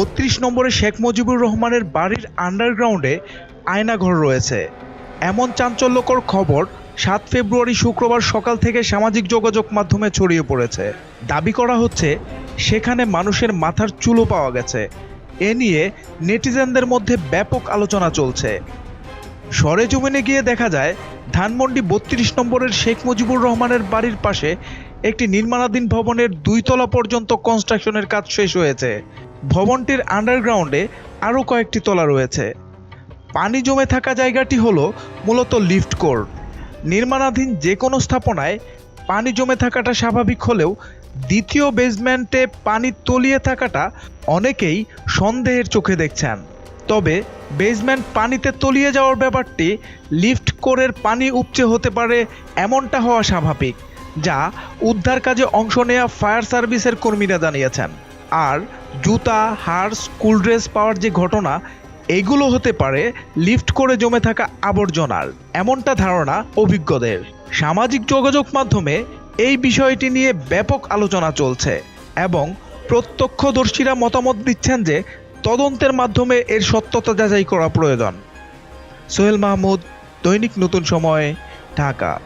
বত্রিশ নম্বরে শেখ মুজিবুর রহমানের বাড়ির আন্ডারগ্রাউন্ডে আয়নাঘর রয়েছে। এমন চাঞ্চল্যকর খবর সাত ফেব্রুয়ারি শুক্রবার সকাল থেকে সামাজিক যোগাযোগ মাধ্যমে ছড়িয়ে পড়েছে। দাবি করা হচ্ছে, সেখানে মানুষের মাথার চুলও পাওয়া গেছে। এ নিয়ে নেটিজেনদের মধ্যে ব্যাপক আলোচনা চলছে। সরেজমিনে গিয়ে দেখা যায়, ধানমন্ডি বত্রিশ নম্বরের শেখ মুজিবুর রহমানের বাড়ির পাশে একটি নির্মাণাধীন ভবনের দুই তলা পর্যন্ত কনস্ট্রাকশনের কাজ শেষ হয়েছে। ভবনটির আন্ডারগ্রাউন্ডে আরও কয়েকটি তলা রয়েছে। পানি জমে থাকা জায়গাটি হল মূলত লিফট কোর্ট নির্মাণাধীন যে কোনো স্থাপনায় পানি জমে থাকাটা স্বাভাবিক হলেও দ্বিতীয় বেসমেন্টে পানি তলিয়ে থাকাটা অনেকেই সন্দেহের চোখে দেখছেন। তবে বেসমেন্ট পানিতে তলিয়ে যাওয়ার ব্যাপারটি লিফট কোরের পানি উপচে হতে পারে এমনটা হওয়া স্বাভাবিক, যা উদ্ধার কাজে অংশ নেওয়া ফায়ার সার্ভিসের কর্মীরা জানিয়েছেন। আর জুতা, হার, স্কুল ড্রেস পাওয়ার যে ঘটনা, এগুলো হতে পারে লিফট করে জমে থাকা আবর্জনার। এমনটা ধারণা অভিজ্ঞদের। সামাজিক যোগাযোগ মাধ্যমে এই বিষয়টি নিয়ে ব্যাপক আলোচনা চলছে এবং প্রত্যক্ষদর্শীরা মতামত দিচ্ছেন যে তদন্তের মাধ্যমে এর সত্যতা যাচাই করা প্রয়োজন। সোহেল মাহমুদ, দৈনিক নতুন সময়, ঢাকা।